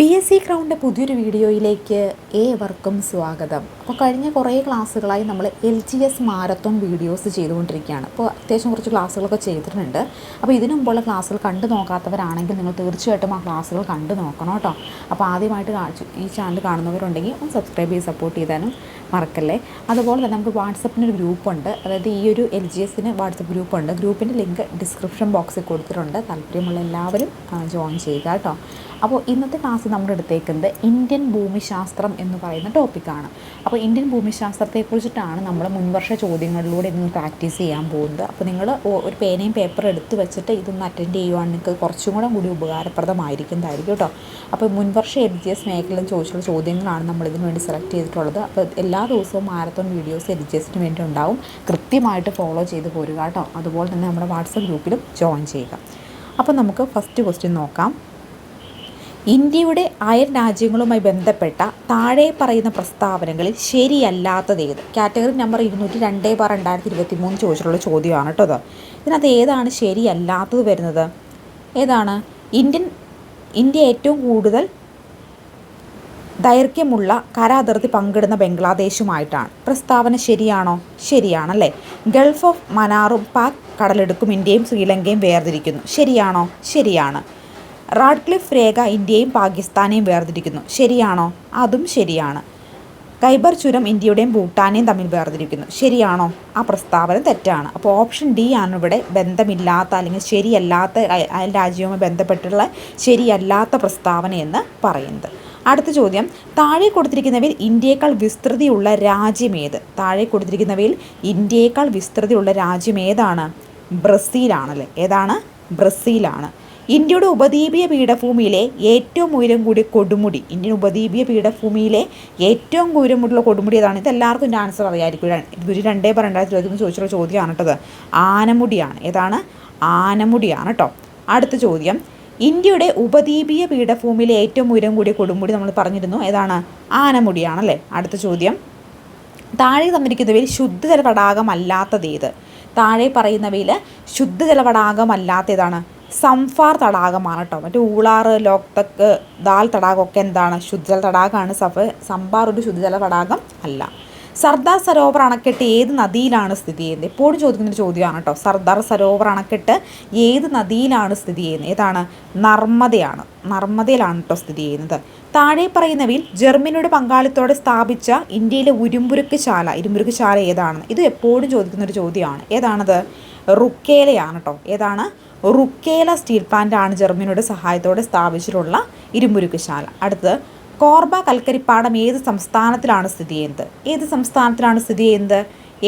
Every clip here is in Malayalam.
പി എസ് സി ക്രൗണ്ടിന്റെ പുതിയൊരു വീഡിയോയിലേക്ക് ഏവർക്കും സ്വാഗതം. അപ്പോൾ കഴിഞ്ഞ കുറേ ക്ലാസ്സുകളായി നമ്മൾ L G S marathon videos ചെയ്തുകൊണ്ടിരിക്കുകയാണ്. അപ്പോൾ അത്യാവശ്യം കുറച്ച് ക്ലാസ്സുകളൊക്കെ ചെയ്തിട്ടുണ്ട്. അപ്പോൾ ഇതിനു മുമ്പുള്ള ക്ലാസ്സുകൾ കണ്ടു നോക്കാത്തവരാണെങ്കിൽ നിങ്ങൾ തീർച്ചയായിട്ടും ആ ക്ലാസ്സുകൾ കണ്ടു നോക്കണം കേട്ടോ. അപ്പോൾ ആദ്യമായിട്ട് ഈ ചാനൽ കാണുന്നവരുണ്ടെങ്കിൽ ഒന്ന് സബ്സ്ക്രൈബ് ചെയ്ത് സപ്പോർട്ട് ചെയ്താലും മറക്കല്ലേ? അതുപോലെ തന്നെ നമുക്ക് വാട്സപ്പിനൊരു ഗ്രൂപ്പുണ്ട്. അതായത് ഈ ഒരു എൽ ജി എസിന് വാട്സപ്പ് ഗ്രൂപ്പുണ്ട്. ഗ്രൂപ്പിന്റെ ലിങ്ക് ഡിസ്ക്രിപ്ഷൻ ബോക്സിൽ കൊടുത്തിട്ടുണ്ട്. താല്പര്യമുള്ള എല്ലാവരും ജോയിൻ ചെയ്യുക കേട്ടോ. അപ്പോൾ ഇന്നത്തെ ക്ലാസ് നമ്മൾ എടുത്തേക്കുന്നത് ഇന്ത്യൻ ഭൂമിശാസ്ത്രം എന്ന് പറയുന്ന ടോപ്പിക്കാണ്. അപ്പോൾ ഇന്ത്യൻ ഭൂമിശാസ്ത്രത്തെക്കുറിച്ചിട്ടാണ് നമ്മൾ മുൻവർഷ ചോദ്യങ്ങളിലൂടെ ഇന്ന് പ്രാക്ടീസ് ചെയ്യാൻ പോകുന്നത്. അപ്പോൾ നിങ്ങൾ ഒരു പേനയും പേപ്പർ എടുത്ത് വെച്ചിട്ട് ഇതൊന്ന് അറ്റൻഡ് ചെയ്യുവാണെങ്കിൽ നിങ്ങൾക്ക് കുറച്ചും കൂടെ കൂടി ഉപകാരപ്രദമായിരിക്കുന്നതായിരിക്കും കേട്ടോ. അപ്പോൾ മുൻവർഷ എൽ ജി എസ് മേഖലയിൽ ചോദിച്ചുള്ള ചോദ്യങ്ങളാണ് നമ്മൾ ഇതിനു വേണ്ടി സെലക്ട് ചെയ്തിട്ടുള്ളത്. അപ്പോൾ എല്ലാ ദിവസവും മാരത്തോൺ വീഡിയോസ് ജി വേണ്ടി ഉണ്ടാവും കൃത്യമായിട്ട് ഫോളോ ചെയ്ത് പോരുക കേട്ടോ. അതുപോലെ തന്നെ നമ്മുടെ വാട്സപ്പ് ഗ്രൂപ്പിലും ജോയിൻ ചെയ്യുക. അപ്പോൾ നമുക്ക് ഫസ്റ്റ് ക്വസ്റ്റ്യൻ നോക്കാം. ഇന്ത്യയുടെ അയൽ രാജ്യങ്ങളുമായി ബന്ധപ്പെട്ട താഴെ പറയുന്ന പ്രസ്താവനകളിൽ ശരിയല്ലാത്തത് ഏത്? കാറ്റഗറി നമ്പർ ഇരുന്നൂറ്റി രണ്ട് ബാർ രണ്ടായിരത്തി ഇരുപത്തി മൂന്ന് ചോദിച്ചിട്ടുള്ള ചോദ്യമാണ് കേട്ടോ അത് ഇതിനകത്ത് ഏതാണ് ശരിയല്ലാത്തത് വരുന്നത്? ഏതാണ്? ഇന്ത്യൻ ഇന്ത്യ ഏറ്റവും കൂടുതൽ ദൈർഘ്യമുള്ള കരാതിർത്തി പങ്കിടുന്ന ബംഗ്ലാദേശുമായിട്ടാണ്. പ്രസ്താവന ശരിയാണോ? ശരിയാണല്ലേ. ഗൾഫ് ഓഫ് മനാറും പാക് കടലെടുക്കും ഇന്ത്യയും ശ്രീലങ്കയും വേർതിരിക്കുന്നു. ശരിയാണോ? ശരിയാണ്. റാഡ്ക്ലിഫ് രേഖ ഇന്ത്യയും പാകിസ്ഥാനെയും വേർതിരിക്കുന്നു. ശരിയാണോ? അതും ശരിയാണ്. ഖൈബർ ചുരം ഇന്ത്യയുടെയും ഭൂട്ടാനെയും തമ്മിൽ വേർതിരിക്കുന്നു. ശരിയാണോ? ആ പ്രസ്താവന തെറ്റാണ്. അപ്പോൾ ഓപ്ഷൻ ഡി ആണ് ഇവിടെ ബന്ധമില്ലാത്ത അല്ലെങ്കിൽ ശരിയല്ലാത്ത രാജ്യവുമായി ബന്ധപ്പെട്ടുള്ള ശരിയല്ലാത്ത പ്രസ്താവന എന്ന് പറയുന്നത്. അടുത്ത ചോദ്യം. താഴെ കൊടുത്തിരിക്കുന്നവയിൽ ഇന്ത്യയേക്കാൾ വിസ്തൃതിയുള്ള രാജ്യം ഏത്? താഴെ കൊടുത്തിരിക്കുന്നവയിൽ ഇന്ത്യയേക്കാൾ വിസ്തൃതിയുള്ള രാജ്യം ഏതാണ്? ബ്രസീലാണല്ലേ? ഏതാണ്? ബ്രസീലാണ്. ഇന്ത്യയുടെ ഉപദ്വീപീയ പീഠഭൂമിയിലെ ഏറ്റവും ഉയരം കൂടിയ കൊടുമുടി ഇന്ത്യൻ ഉപദ്വീപീയ പീഠഭൂമിയിലെ ഏറ്റവും ഉയരമുള്ള കൊടുമുടി ഏതാണ്? ഇത് എല്ലാവർക്കും ആൻസർ അറിയായിരിക്കും. ര- ഗുരു രണ്ടേ പറ രണ്ടായിരത്തി ഇരുപത്തി ചോദിച്ചുള്ള ചോദ്യമാണ് കേട്ടത് ആനമുടിയാണ്. ഏതാണ്? ആനമുടിയാണ് കേട്ടോ. അടുത്ത ചോദ്യം. ഇന്ത്യയുടെ ഉപദ്വീപീയ പീഠഭൂമിയിലെ ഏറ്റവും ഉയരം കൂടിയ കൊടുമുടി നമ്മൾ പറഞ്ഞിരുന്നു. ഏതാണ്? ആനമുടിയാണല്ലേ? അടുത്ത ചോദ്യം. താഴെ തന്നിരിക്കുന്നവയിൽ ശുദ്ധജല തടാകമല്ലാത്തത് ഏത് താഴെ പറയുന്നവയിൽ ശുദ്ധജല തടാകമല്ലാത്ത ഏതാണ് സംഫാർ തടാകമാണ് കേട്ടോ മറ്റേ ഊളാറ് ലോക്തക്ക് ദാൽ തടാകമൊക്കെ എന്താണ്? ശുദ്ധജല തടാകമാണ് സഫ സംഫാർ ഒരു ശുദ്ധജല തടാകം അല്ല. സർദാർ സരോവർ അണക്കെട്ട് ഏത് നദിയിലാണ് സ്ഥിതി ചെയ്യുന്നത്? എപ്പോഴും ചോദിക്കുന്ന ഒരു ചോദ്യമാണ് കേട്ടോ. സർദാർ സരോവർ അണക്കെട്ട് ഏത് നദിയിലാണ് സ്ഥിതി ചെയ്യുന്നത്? ഏതാണ്? നർമ്മദയാണ്. നർമ്മദയിലാണ് കേട്ടോ സ്ഥിതി ചെയ്യുന്നത്. താഴെ പറയുന്നവയിൽ ജർമ്മനിയുടെ പങ്കാളിത്തോടെ സ്ഥാപിച്ച ഇന്ത്യയിലെ ഉരുമ്പുരുക്ക് ശാല. ഇരുമ്പുരുക്ക് ശാല ഇത് എപ്പോഴും ചോദിക്കുന്ന ഒരു ചോദ്യമാണ്. ഏതാണത്? റുക്കേലയാണ് കേട്ടോ. ഏതാണ്? റുക്കേല സ്റ്റീൽ പ്ലാന്റ് ആണ് ജർമ്മനിയുടെ സഹായത്തോടെ സ്ഥാപിച്ചിട്ടുള്ള ഇരുമ്പുരുക്ക് ശാല. അടുത്തത് കോർബ കൽക്കരിപ്പാടം ഏത് സംസ്ഥാനത്തിലാണ് സ്ഥിതി ചെയ്യുന്നത്? ഏത് സംസ്ഥാനത്തിലാണ് സ്ഥിതി ചെയ്യുന്നത്?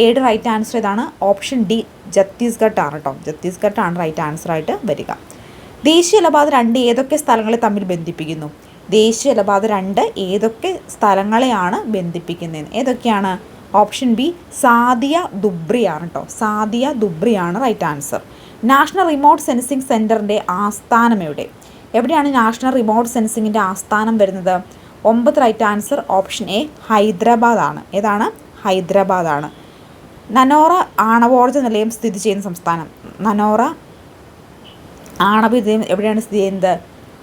ഏഴ് റൈറ്റ് ആൻസർ ഏതാണ് ഓപ്ഷൻ ഡി ഛത്തീസ്ഗഡ് ആണ് കേട്ടോ ഛത്തീസ്ഗഡ് ആണ് റൈറ്റ് ആൻസർ ആയിട്ട് വരിക. ദേശീയ ജലപാത രണ്ട് ഏതൊക്കെ സ്ഥലങ്ങളെ തമ്മിൽ ബന്ധിപ്പിക്കുന്നു? ദേശീയ ജലപാത രണ്ട് ഏതൊക്കെ സ്ഥലങ്ങളെയാണ് ബന്ധിപ്പിക്കുന്നത് ഏതൊക്കെയാണ്? ഓപ്ഷൻ ബി സാദിയ ദുബ്രിയാണ് കേട്ടോ Sadiya ദുബ്രിയാണ് right answer national remote sensing സെന്ററിന്റെ ആസ്ഥാനം എവിടെ? എവിടെയാണ് നാഷണൽ റിമോട്ട് സെൻസിങ്ങിന്റെ ആസ്ഥാനം വരുന്നത്? ഒമ്പത് right answer option A Hyderabad ആണ് ഏതാണ്? ഹൈദരാബാദ് ആണ് നനോറ ആണവോർജ നിലയം സ്ഥിതി ചെയ്യുന്ന സംസ്ഥാനം. നനോറ ആണവ നിലയം എവിടെയാണ് സ്ഥിതി ചെയ്യുന്നത്?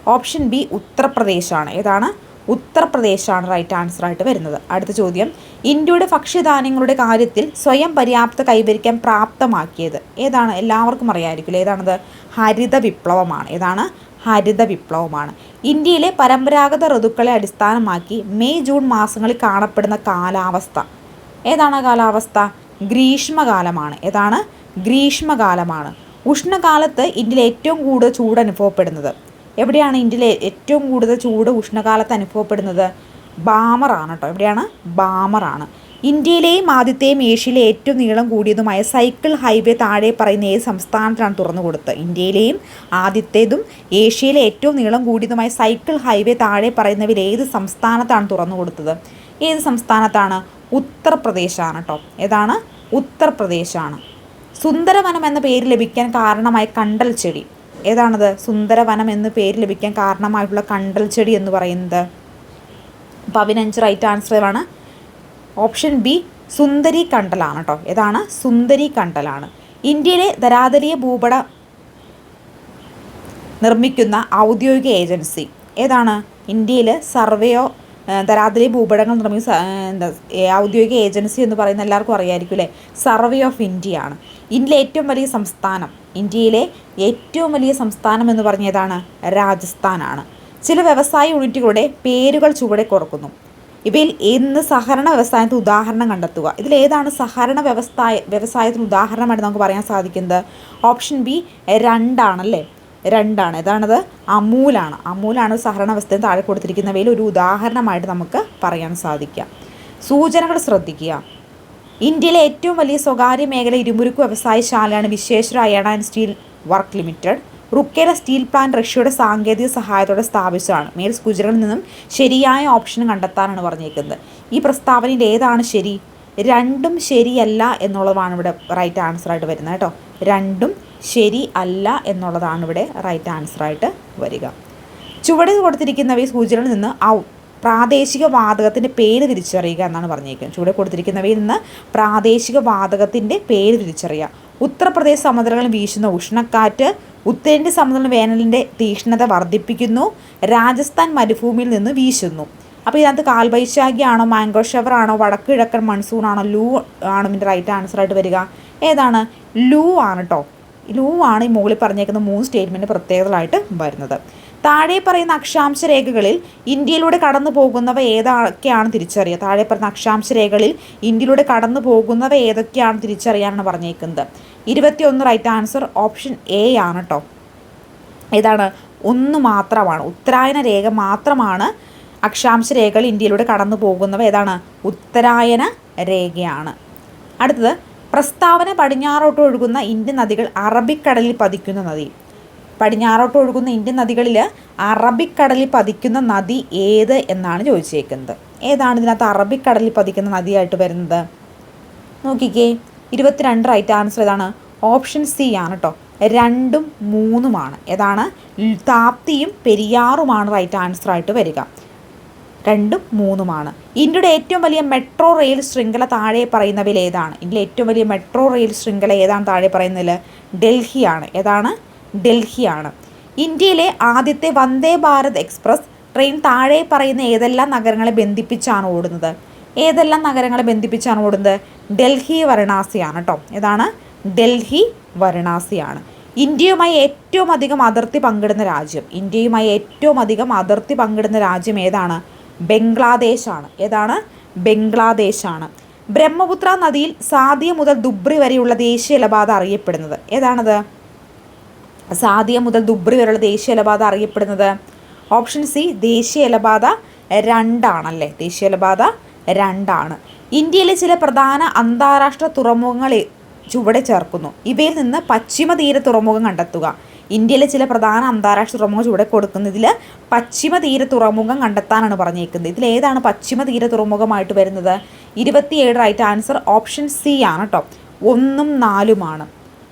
ഓപ്ഷൻ ബി ഉത്തർപ്രദേശാണ്. ഏതാണ്? ഉത്തർപ്രദേശാണ് റൈറ്റ് ആൻസർ ആയിട്ട് വരുന്നത്. അടുത്ത ചോദ്യം. ഇന്ത്യയുടെ ഭക്ഷ്യധാന്യങ്ങളുടെ കാര്യത്തിൽ സ്വയം പര്യാപ്ത കൈവരിക്കാൻ പ്രാപ്തമാക്കിയത്. ഏതാണ്? എല്ലാവർക്കും അറിയാമായിരിക്കില്ല ഏതാണത്? ഹരിത വിപ്ലവമാണ് ഏതാണ്? ഹരിത വിപ്ലവമാണ്. ഇന്ത്യയിലെ പരമ്പരാഗത ഋതുക്കളെ അടിസ്ഥാനമാക്കി മെയ് ജൂൺ മാസങ്ങളിൽ കാണപ്പെടുന്ന കാലാവസ്ഥ. ഏതാണ് കാലാവസ്ഥ? ഗ്രീഷ്മകാലമാണ്. ഏതാണ്? ഗ്രീഷ്മകാലമാണ്. ഉഷ്ണകാലത്ത് ഇന്ത്യയിൽ ഏറ്റവും കൂടുതൽ ചൂട് അനുഭവപ്പെടുന്നത്. എവിടെയാണ് ഇന്ത്യയിലെ ഏറ്റവും കൂടുതൽ ചൂട് ഉഷ്ണകാലത്ത് അനുഭവപ്പെടുന്നത്? ബാമറാണ് കേട്ടോ എവിടെയാണ്? ബാമറാണ്. ഇന്ത്യയിലെയും ആദ്യത്തെയും ഏഷ്യയിലെ ഏറ്റവും നീളം കൂടിയതുമായ സൈക്കിൾ ഹൈവേ താഴെ പറയുന്ന ഏത് സംസ്ഥാനത്തിലാണ് തുറന്നു കൊടുത്തത്? ഇന്ത്യയിലെയും ആദ്യത്തേതും ഏഷ്യയിലെ ഏറ്റവും നീളം കൂടിയതുമായ സൈക്കിൾ ഹൈവേ താഴെ പറയുന്നവയിൽ ഏത് സംസ്ഥാനത്താണ് തുറന്നു കൊടുത്തത്? ഏത് സംസ്ഥാനത്താണ്? ഉത്തർപ്രദേശാണ് കേട്ടോ ഏതാണ്? ഉത്തർപ്രദേശാണ്. സുന്ദരവനം എന്ന പേര് ലഭിക്കാൻ കാരണമായ കണ്ടൽ ചെടി. ഏതാണത്? സുന്ദരവനം എന്ന പേര് ലഭിക്കാൻ കാരണമായിട്ടുള്ള കണ്ടൽ ചെടി എന്ന് പറയുന്നത്. പതിനഞ്ച് റൈറ്റ് ആൻസറാണ് ഓപ്ഷൻ ബി സുന്ദരി കണ്ടലാണ് കേട്ടോ ഏതാണ്? സുന്ദരി കണ്ടലാണ്. ഇന്ത്യയിലെ ദരാദരീയ ഭൂപട നിർമ്മിക്കുന്ന ഔദ്യോഗിക ഏജൻസി ഏതാണ്? ഇന്ത്യയിൽ സർവേയോ ദരാദരീയ ഭൂപടങ്ങൾ നിർമ്മിക്കുന്ന എന്താ ഔദ്യോഗിക ഏജൻസി എന്ന് പറയുന്ന എല്ലാവർക്കും അറിയായിരിക്കും അല്ലേ? സർവേ ഓഫ് ഇന്ത്യ ആണ് ഇന്ത്യയിലെ ഏറ്റവും വലിയ സംസ്ഥാനം ഇന്ത്യയിലെ ഏറ്റവും വലിയ സംസ്ഥാനം എന്ന് പറഞ്ഞതാണ് രാജസ്ഥാനാണ്. ചില വ്യവസായ യൂണിറ്റുകളുടെ പേരുകൾ ചുവടെ കുറക്കുന്നു ഇവയിൽ ഇന്ന് സഹകരണ വ്യവസായത്തിന് ഉദാഹരണം കണ്ടെത്തുക. ഏതാണ് സഹകരണ വ്യവസായ വ്യവസായത്തിന് ഉദാഹരണമായിട്ട് നമുക്ക് പറയാൻ സാധിക്കുന്നത്? ഓപ്ഷൻ ബി രണ്ടാണല്ലേ? രണ്ടാണ്. ഏതാണത്? അമൂലാണ്. അമൂലാണ് സഹകരണ വ്യവസ്ഥയും താഴെ കൊടുത്തിരിക്കുന്നവയിൽ ഒരു ഉദാഹരണമായിട്ട് നമുക്ക് പറയാൻ സാധിക്കുക. സൂചനകൾ ശ്രദ്ധിക്കുക. ഇന്ത്യയിലെ ഏറ്റവും വലിയ സ്വകാര്യ മേഖല ഇരുമുരുക്ക് വ്യവസായശാലയാണ് Visvesvaraya iron and steel work limited. Rourkela steel plant റഷ്യയുടെ സാങ്കേതിക സഹായത്തോടെ സ്ഥാപിച്ചതാണ്. മേൽ സൂചനകളിൽ നിന്നും ശരിയായ ഓപ്ഷൻ കണ്ടെത്താനാണ് പറഞ്ഞേക്കുന്നത് ഈ പ്രസ്താവനയിൽ ഏതാണ് ശരി? രണ്ടും ശരിയല്ല എന്നുള്ളതാണ് ഇവിടെ റൈറ്റ് ആൻസർ ആയിട്ട് വരുന്നത് കേട്ടോ. രണ്ടും ശരി അല്ല എന്നുള്ളതാണ് ഇവിടെ റൈറ്റ് ആൻസർ ആയിട്ട് വരിക. ചുവടെ കൊടുത്തിരിക്കുന്നവയെ സൂചനകളിൽ നിന്ന് ആ പ്രാദേശിക വാതകത്തിന്റെ പേര് തിരിച്ചറിയുക എന്നാണ് പറഞ്ഞേക്കുന്നത് ചുവടെ കൊടുത്തിരിക്കുന്നവയിൽ നിന്ന് പ്രാദേശിക വാതകത്തിന്റെ പേര് തിരിച്ചറിയുക. ഉത്തർപ്രദേശ് സമതലങ്ങളിൽ വീശുന്ന ഉഷ്ണക്കാറ്റ് ഉത്തരേന്ത്യ സമതല വേനലിന്റെ തീക്ഷ്ണത വർദ്ധിപ്പിക്കുന്നു രാജസ്ഥാൻ മരുഭൂമിയിൽ നിന്ന് വീശുന്നു. അപ്പോൾ ഇതിനകത്ത് കാൽവൈശാഖിയാണോ മാംഗോ ഷവർ ആണോ വടക്ക് കിഴക്കൻ മൺസൂൺ ആണോ ലൂ ആണോ ഇതിന്റെ റൈറ്റ് ആൻസർ ആയിട്ട് വരിക? ഏതാണ്? ലൂ ആണ് കേട്ടോ ലൂ ആണ് ഈ മുകളിൽ പറഞ്ഞേക്കുന്ന മൂന്ന് സ്റ്റേറ്റ്മെന്റ് പ്രത്യേകതകളായിട്ട് വരുന്നത്. താഴെ പറയുന്ന അക്ഷാംശ രേഖകളിൽ ഇന്ത്യയിലൂടെ കടന്നു പോകുന്നവ ഏതൊക്കെയാണ് തിരിച്ചറിയുക. താഴെ പറയുന്ന അക്ഷാംശ രേഖകളിൽ ഇന്ത്യയിലൂടെ കടന്നു പോകുന്നവ ഏതൊക്കെയാണ് തിരിച്ചറിയാനാണ് പറഞ്ഞേക്കുന്നത്. ഇരുപത്തിയൊന്ന് റൈറ്റ് ആൻസർ ഓപ്ഷൻ എ ആണ് കേട്ടോ ഏതാണ് ഒന്ന് മാത്രമാണ്. ഉത്തരായന രേഖ മാത്രമാണ് അക്ഷാംശ രേഖകൾ ഇന്ത്യയിലൂടെ കടന്നു പോകുന്നവ ഏതാണ്? ഉത്തരായന രേഖയാണ്. അടുത്തത് പ്രസ്താവന പടിഞ്ഞാറോട്ട് ഒഴുകുന്ന ഇന്ത്യൻ നദികൾ അറബിക്കടലിൽ പതിക്കുന്ന നദി. പടിഞ്ഞാറോട്ട് ഒഴുകുന്ന ഇന്ത്യൻ നദികളിൽ അറബിക്കടലിൽ പതിക്കുന്ന നദി ഏത് എന്നാണ് ചോദിച്ചേക്കുന്നത്. ഏതാണ് ഇതിനകത്ത് അറബിക്കടലിൽ പതിക്കുന്ന നദിയായിട്ട് വരുന്നത്? നോക്കിക്കേ. ഇരുപത്തിരണ്ട് റൈറ്റ് ആൻസർ ഏതാണ് ഓപ്ഷൻ സി ആണ് കേട്ടോ രണ്ടും മൂന്നുമാണ്. ഏതാണ്? താപ്തിയും പെരിയാറുമാണ് റൈറ്റ് ആൻസർ ആയിട്ട് വരിക. രണ്ടും മൂന്നുമാണ്. ഇന്ത്യയുടെ ഏറ്റവും വലിയ മെട്രോ റെയിൽ ശൃംഖല താഴെ പറയുന്നവയിൽ ഏതാണ്? ഇന്ത്യയിലെ ഏറ്റവും വലിയ മെട്രോ റെയിൽ ശൃംഖല ഏതാണ് താഴെ പറയുന്നതിൽ? ഡൽഹിയാണ് ഏതാണ്? ഡൽഹിയാണ് ഇന്ത്യയിലെ ആദ്യത്തെ വന്ദേ ഭാരത് എക്സ്പ്രസ് ട്രെയിൻ താഴെ പറയുന്ന ഏതെല്ലാം നഗരങ്ങളെ ബന്ധിപ്പിച്ചാണ് ഓടുന്നത്? ഏതെല്ലാം നഗരങ്ങളെ ബന്ധിപ്പിച്ചാണ് ഓടുന്നത്? ഡൽഹി വരണാസിയാണ് കേട്ടോ ഏതാണ് ഡൽഹി വരണാസിയാണ്. ഇന്ത്യയുമായി ഏറ്റവും അധികം അതിർത്തി പങ്കിടുന്ന രാജ്യം. ഇന്ത്യയുമായി ഏറ്റവും അധികം അതിർത്തി പങ്കിടുന്ന രാജ്യം ഏതാണ്? ബംഗ്ലാദേശാണ്. ഏതാണ്? ബംഗ്ലാദേശാണ്. ബ്രഹ്മപുത്ര നദിയിൽ സാദിയ മുതൽ ദുബ്രി വരെയുള്ള ദേശീയ ജലപാത അറിയപ്പെടുന്നത്. ഏതാണത്? സാദിയ മുതൽ ദുബ്രി വരെയുള്ള ദേശീയ ജലപാത അറിയപ്പെടുന്നത്. ഓപ്ഷൻ സി ദേശീയ ജലപാത രണ്ടാണല്ലേ? ദേശീയ ജലപാത രണ്ടാണ്. ഇന്ത്യയിലെ ചില പ്രധാന അന്താരാഷ്ട്ര തുറമുഖങ്ങൾ ചുവടെ ചേർക്കുന്നു. ഇവയിൽ നിന്ന് പശ്ചിമ തീര തുറമുഖം കണ്ടെത്തുക. ഇന്ത്യയിലെ ചില പ്രധാന അന്താരാഷ്ട്ര തുറമുഖം ചുവടെ കൊടുക്കുന്നതിൽ പശ്ചിമ തീര തുറമുഖം കണ്ടെത്താനാണ് പറഞ്ഞേക്കുന്നത് ഇതിൽ ഏതാണ് പശ്ചിമ തീര തുറമുഖമായിട്ട് വരുന്നത്? ഇരുപത്തിയേഴ് റൈറ്റ് ആൻസർ ഓപ്ഷൻ സി ആണ് കേട്ടോ ഒന്നും നാലുമാണ്.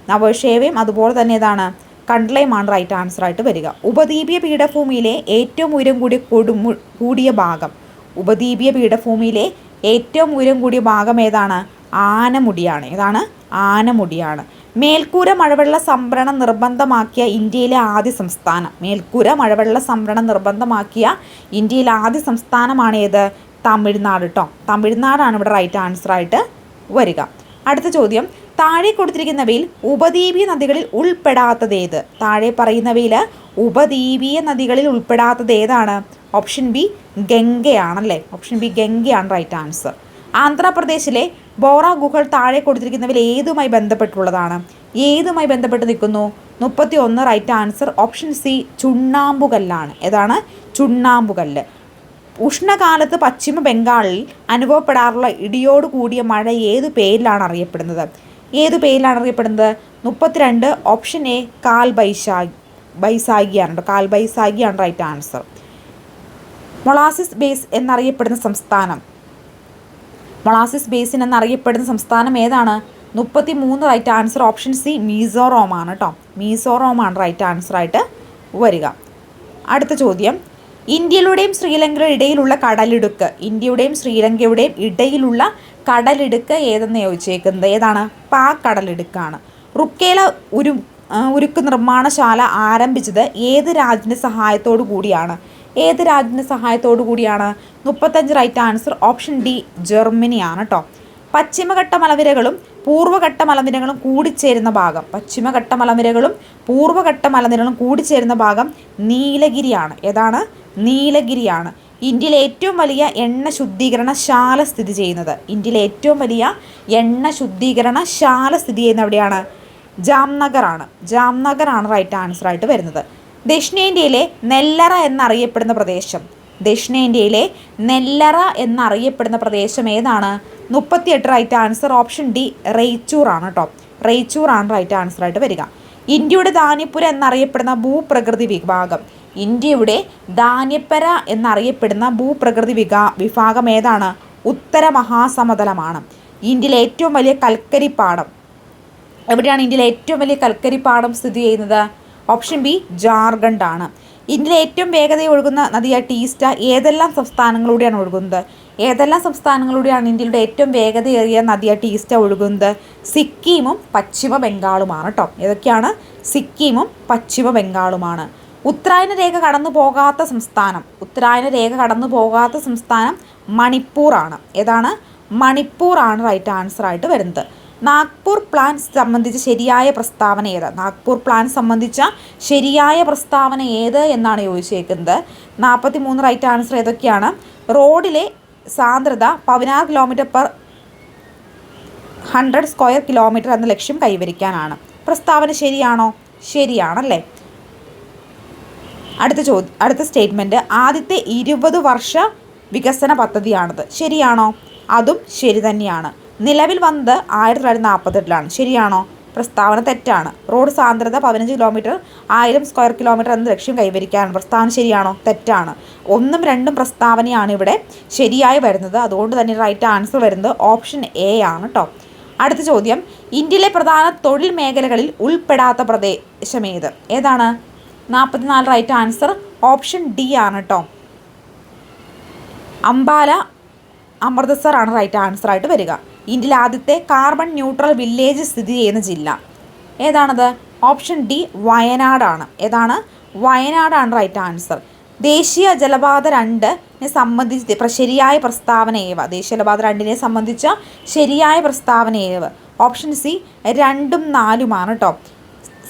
നവോഷേവയും അതുപോലെ തന്നെ ഏതാണ്? കണ്ട്ലയുമാണ് റൈറ്റ് ആൻസർ ആയിട്ട് വരിക. ഉപദ്വീപീയ പീഠഭൂമിയിലെ ഏറ്റവും ഉയരം കൂടിയ കൊടുമു കൂടിയ ഭാഗം. ഉപദ്വീപീയ പീഠഭൂമിയിലെ ഏറ്റവും ഉയരം കൂടിയ ഭാഗം ഏതാണ്? ആനമുടിയാണ്. ഏതാണ്? ആനമുടിയാണ്. മേൽക്കൂര മഴവെള്ള സംഭരണം നിർബന്ധമാക്കിയ ഇന്ത്യയിലെ ആദ്യ സംസ്ഥാനം. മേൽക്കൂര മഴവെള്ള സംഭരണം നിർബന്ധമാക്കിയ ഇന്ത്യയിലെ ആദ്യ സംസ്ഥാനമാണ് ഏത്? തമിഴ്നാട് കേട്ടോ തമിഴ്നാടാണ് ഇവിടെ റൈറ്റ് ആൻസർ ആയിട്ട് വരിക. അടുത്ത ചോദ്യം. താഴെ കൊടുത്തിരിക്കുന്നവയിൽ ഉപദ്വീപീയ നദികളിൽ ഉൾപ്പെടാത്തത് ഏത്? താഴെ പറയുന്നവയിൽ ഉപദ്വീപീയ നദികളിൽ ഉൾപ്പെടാത്തത് ഏതാണ്? ഓപ്ഷൻ ബി ഗംഗയാണല്ലേ? ഓപ്ഷൻ ബി ഗംഗയാണ് റൈറ്റ് ആൻസർ ആന്ധ്രാപ്രദേശിലെ ബോറ ഗുഹകൾ താഴെ കൊടുത്തിരിക്കുന്നവയിൽ ഏതുമായി ബന്ധപ്പെട്ടുള്ളതാണ്? ഏതുമായി ബന്ധപ്പെട്ട് നിൽക്കുന്നു? മുപ്പത്തി ഒന്ന് റൈറ്റ് ആൻസർ ഓപ്ഷൻ സി ചുണ്ണാമ്പുകല്ലാണ്. ഏതാണ്? ചുണ്ണാമ്പുകല്ല്. ഉഷ്ണകാലത്ത് പശ്ചിമ ബംഗാളിൽ അനുഭവപ്പെടാറുള്ള ഇടിയോട് കൂടിയ മഴ ഏതു പേരിലാണ് അറിയപ്പെടുന്നത്? ഏതു പേരിലാണ് അറിയപ്പെടുന്നത്? മുപ്പത്തിരണ്ട് ഓപ്ഷൻ എ കാൽ ബൈശാഖി ബൈസാഗിയാണ്. കാൽ ബൈസാഗിയാണ് റൈറ്റ് ആൻസർ മൊളാസിസ് ബേസ് എന്നറിയപ്പെടുന്ന സംസ്ഥാനം. മൊളാസിസ് ബേസിൻ എന്നറിയപ്പെടുന്ന സംസ്ഥാനം ഏതാണ്? മുപ്പത്തി മൂന്ന് right answer option C Mizoram ആണ് കേട്ടോ മീസോറോം ആണ് റൈറ്റ് ആൻസർ ആയിട്ട് വരിക. അടുത്ത ചോദ്യം. ഇന്ത്യയിലൂടെയും ശ്രീലങ്കയുടെ ഇടയിലുള്ള കടലിടുക്ക്. ഇന്ത്യയുടെയും ശ്രീലങ്കയുടെയും ഇടയിലുള്ള കടലിടുക്ക് ഏതെന്ന് ചോദിച്ചേക്കുന്നത്? ഏതാണ്? പാ കടലിടുക്കാണ്. റുക്കേല ഉരു ഉരുക്ക് നിർമ്മാണശാല ആരംഭിച്ചത് ഏത് രാജ്യന്റെ സഹായത്തോടു കൂടിയാണ്? ഏത് രാജ്യത്തിന്റെ സഹായത്തോടു കൂടിയാണ് മുപ്പത്തഞ്ച് റൈറ്റ് ആൻസർ ഓപ്ഷൻ ഡി ജർമ്മനിയാണ് കേട്ടോ പശ്ചിമഘട്ട മലനിരകളും പൂർവഘട്ട മലനിരകളും കൂടിച്ചേരുന്ന ഭാഗം. പശ്ചിമഘട്ട മലനിരകളും പൂർവഘട്ട മലനിരകളും കൂടിച്ചേരുന്ന ഭാഗം നീലഗിരിയാണ്. ഏതാണ്? നീലഗിരിയാണ്. ഇന്ത്യയിലെ ഏറ്റവും വലിയ എണ്ണ ശുദ്ധീകരണശാല സ്ഥിതി ചെയ്യുന്നത്. ഇന്ത്യയിലെ ഏറ്റവും വലിയ എണ്ണ ശുദ്ധീകരണശാല സ്ഥിതി ചെയ്യുന്നത് എവിടെയാണ്? ജാംനഗറാണ്. ജാംനഗറാണ് റൈറ്റ് ആൻസർ ആയിട്ട് വരുന്നത്. ദക്ഷിണേന്ത്യയിലെ നെല്ലറ എന്നറിയപ്പെടുന്ന പ്രദേശം. ദക്ഷിണേന്ത്യയിലെ നെല്ലറ എന്നറിയപ്പെടുന്ന പ്രദേശം ഏതാണ്? മുപ്പത്തിയെട്ട് right answer option D Raichur ആണ് കേട്ടോ റെയ്ച്ചൂർ ആണ് റൈറ്റ് ആൻസർ ആയിട്ട് വരിക. ഇന്ത്യയുടെ ധാന്യപ്പുര എന്നറിയപ്പെടുന്ന ഭൂപ്രകൃതി വിഭാഗം. ഇന്ത്യയുടെ ധാന്യപ്പര എന്നറിയപ്പെടുന്ന ഭൂപ്രകൃതി വിഭാ വിഭാഗം ഏതാണ്? ഉത്തര മഹാസമതലമാണ്. ഇന്ത്യയിലെ ഏറ്റവും വലിയ കൽക്കരിപ്പാടം. എവിടെയാണ് ഇന്ത്യയിലെ ഏറ്റവും വലിയ കൽക്കരിപ്പാടം സ്ഥിതി ചെയ്യുന്നത്? ഓപ്ഷൻ ബി ജാർഖണ്ഡ് ആണ് ഇന്ത്യയിലെ ഏറ്റവും വേഗതയിൽ ഒഴുകുന്ന നദിയായ ടീസ്റ്റ ഏതെല്ലാം സംസ്ഥാനങ്ങളിലൂടെയാണ് ഒഴുകുന്നത്? ഏതെല്ലാം സംസ്ഥാനങ്ങളിലൂടെയാണ് ഇന്ത്യയുടെ ഏറ്റവും വേഗതയേറിയ നദിയായ ടീസ്റ്റ ഒഴുകുന്നത്? സിക്കിമും പശ്ചിമ ബംഗാളുമാണ് കേട്ടോ ഏതൊക്കെയാണ്? സിക്കിമും പശ്ചിമ ബംഗാളുമാണ് ഉത്തരായന രേഖ കടന്നു പോകാത്ത സംസ്ഥാനം. ഉത്തരായന രേഖ കടന്നു പോകാത്ത സംസ്ഥാനം മണിപ്പൂർ ആണ് ഏതാണ്? മണിപ്പൂർ ആണ് റൈറ്റ് ആൻസർ ആയിട്ട് വരുന്നത്. നാഗ്പൂർ പ്ലാൻ സംബന്ധിച്ച ശരിയായ പ്രസ്താവന ഏത്? നാഗ്പൂർ പ്ലാൻ സംബന്ധിച്ച ശരിയായ പ്രസ്താവന ഏത് എന്നാണ് ചോദിച്ചേക്കുന്നത്. നാൽപ്പത്തി മൂന്ന് റൈറ്റ് ആൻസർ ഏതൊക്കെയാണ്? റോഡിലെ സാന്ദ്രത പതിനാറ് kilometre per hundred square kilometre എന്ന ലക്ഷ്യം കൈവരിക്കാനാണ്. പ്രസ്താവന ശരിയാണോ? ശരിയാണല്ലേ? അടുത്ത ചോദ്യം അടുത്ത സ്റ്റേറ്റ്മെന്റ് ആദ്യത്തെ ഇരുപത് വർഷ വികസന പദ്ധതിയാണത്. ശരിയാണോ? അതും ശരി തന്നെയാണ്. നിലവിൽ വന്നത് ആയിരത്തി തൊള്ളായിരത്തി നാൽപ്പത്തെട്ടിലാണ് ശരിയാണോ? പ്രസ്താവന തെറ്റാണ്. റോഡ് സാന്ദ്രത പതിനഞ്ച് കിലോമീറ്റർ ആയിരം സ്ക്വയർ കിലോമീറ്റർ എന്ന ലക്ഷ്യം കൈവരിക്കാനാണ്. പ്രസ്താവന ശരിയാണോ? തെറ്റാണ്. ഒന്നും രണ്ടും പ്രസ്താവനയാണ് ഇവിടെ ശരിയായി വരുന്നത്. അതുകൊണ്ട് തന്നെ റൈറ്റ് ആൻസർ വരുന്നത് ഓപ്ഷൻ എ ആണ് കേട്ടോ അടുത്ത ചോദ്യം. ഇന്ത്യയിലെ പ്രധാന തൊഴിൽ മേഖലകളിൽ ഉൾപ്പെടാത്ത പ്രദേശം ഏത്? ഏതാണ്? നാൽപ്പത്തിനാല് റൈറ്റ് ആൻസർ ഓപ്ഷൻ ഡി ആണ് കേട്ടോ അംബാല അമൃത്സർ ആണ് റൈറ്റ് ആൻസർ ആയിട്ട് വരിക. ഇന്ത്യയിലെ ആദ്യത്തെ കാർബൺ ന്യൂട്രൽ വില്ലേജ് സ്ഥിതി ചെയ്യുന്ന ജില്ല. ഏതാണത്? ഓപ്ഷൻ ഡി വയനാടാണ്. ഏതാണ്? വയനാടാണ് റൈറ്റ് ആൻസർ ദേശീയ ജലപാത രണ്ടിനെ സംബന്ധിച്ച് ശരിയായ പ്രസ്താവന ഏവ ദേശീയ ജലപാത രണ്ടിനെ സംബന്ധിച്ച ശരിയായ പ്രസ്താവന ഏവ് ഓപ്ഷൻ സി രണ്ടും നാലുമാണ് കേട്ടോ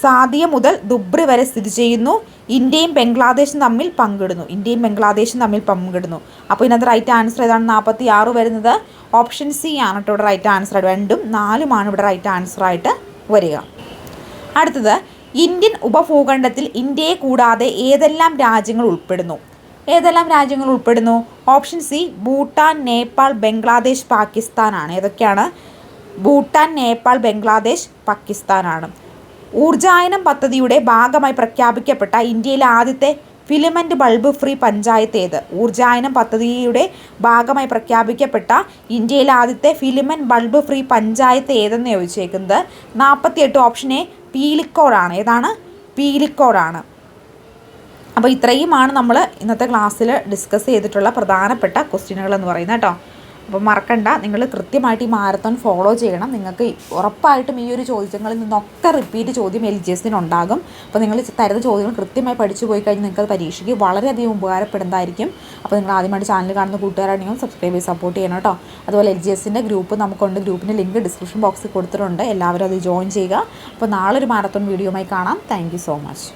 സാദിയ മുതൽ ദുബ്രി വരെ സ്ഥിതി ചെയ്യുന്നു. ഇന്ത്യയും ബംഗ്ലാദേശും തമ്മിൽ പങ്കിടുന്നു. ഇന്ത്യയും ബംഗ്ലാദേശും തമ്മിൽ പങ്കിടുന്നു. അപ്പോൾ ഇതിനകത്ത് റൈറ്റ് ആൻസർ ഏതാണ്? നാൽപ്പത്തി ആറ് വരുന്നത് ഓപ്ഷൻ സി ആണ് കേട്ടോ ഇവിടെ റൈറ്റ് ആൻസർ രണ്ടും നാലുമാണ് ഇവിടെ റൈറ്റ് ആൻസർ ആയിട്ട് വരിക. അടുത്തത് ഇന്ത്യൻ ഉപഭൂഖണ്ഡത്തിൽ ഇന്ത്യയെ കൂടാതെ ഏതെല്ലാം രാജ്യങ്ങൾ ഉൾപ്പെടുന്നു? ഏതെല്ലാം രാജ്യങ്ങൾ ഉൾപ്പെടുന്നു? ഓപ്ഷൻ സി ഭൂട്ടാൻ നേപ്പാൾ ബംഗ്ലാദേശ് പാകിസ്ഥാനാണ്. ഏതൊക്കെയാണ്? ഭൂട്ടാൻ നേപ്പാൾ ബംഗ്ലാദേശ് പാകിസ്ഥാനാണ്. ഊർജായനം പദ്ധതിയുടെ ഭാഗമായി പ്രഖ്യാപിക്കപ്പെട്ട ഇന്ത്യയിലെ ആദ്യത്തെ ഫിലമെന്റ് ബൾബ് ഫ്രീ പഞ്ചായത്ത് ഏത്? ഊർജായനം പദ്ധതിയുടെ ഭാഗമായി പ്രഖ്യാപിക്കപ്പെട്ട ഇന്ത്യയിലെ ആദ്യത്തെ ഫിലമെന്റ് ബൾബ് ഫ്രീ പഞ്ചായത്ത് ഏതെന്ന് ചോദിച്ചേക്കുന്നത് നാൽപ്പത്തിയെട്ട് ഓപ്ഷൻ എ പീലിക്കോടാണ്. ഏതാണ്? പീലിക്കോടാണ്. അപ്പോൾ ഇത്രയുമാണ് നമ്മൾ ഇന്നത്തെ ക്ലാസ്സിൽ ഡിസ്കസ് ചെയ്തിട്ടുള്ള പ്രധാനപ്പെട്ട ക്വസ്റ്റ്യനുകൾ എന്ന് പറയുന്നത് കേട്ടോ. അപ്പോൾ മറക്കണ്ട. നിങ്ങൾ കൃത്യമായിട്ട് ഈ മാരത്തോൺ ഫോളോ ചെയ്യണം. നിങ്ങൾക്ക് ഉറപ്പായിട്ടും ഈ ഒരു ചോദ്യങ്ങളിൽ നിന്നൊക്കെ റിപ്പീറ്റ് ചോദ്യം എൽ ജി എസിന് ഉണ്ടാകും അപ്പോൾ നിങ്ങൾ തരുന്ന ചോദ്യങ്ങൾ കൃത്യമായി പഠിച്ചു പോയി കഴിഞ്ഞാൽ നിങ്ങൾക്ക് അത് പരീക്ഷയ്ക്ക് വളരെയധികം ഉപകാരപ്പെടുന്നതായിരിക്കും. അപ്പോൾ നിങ്ങൾ ആദ്യമായിട്ട് ചാനൽ കാണുന്ന കൂട്ടുകാരാണെങ്കിൽ സബ്സ്ക്രൈബ് ചെയ്ത് സപ്പോർട്ട് ചെയ്യണം കേട്ടോ. അതുപോലെ എൽ ജി എസിന്റെ ഗ്രൂപ്പ് നമുക്കുണ്ട്. ഗ്രൂപ്പിന്റെ ലിങ്ക് ഡിസ്ക്രിപ്ഷൻ ബോക്സിൽ കൊടുത്തിട്ടുണ്ട്. എല്ലാവരും അത് ജോയിൻ ചെയ്യുക. അപ്പോൾ നാളെ ഒരു മാരത്തോൺ വീഡിയോയുമായി കാണാം. Thank so much